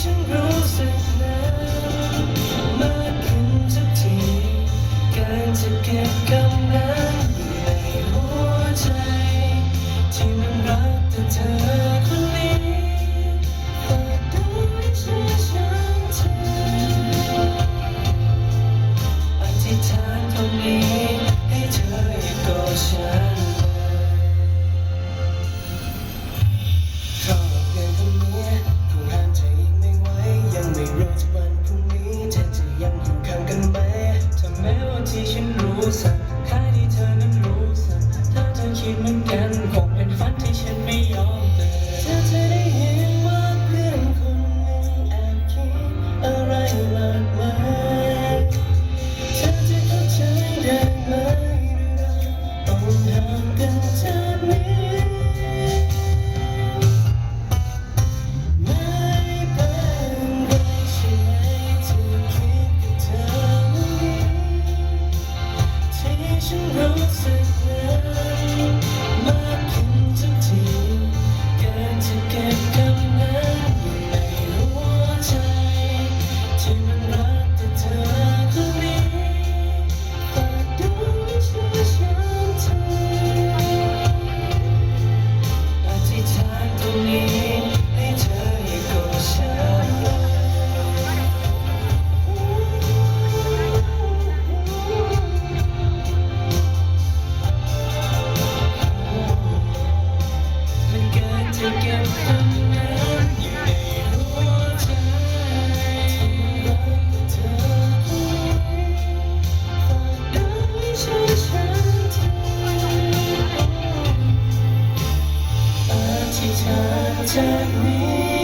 ฉันรู้สึกหนาวมากขึ้นทุกทีการจะเก็บกำน้ำในหัวใจ ที่มันรักเธอ need. protect me.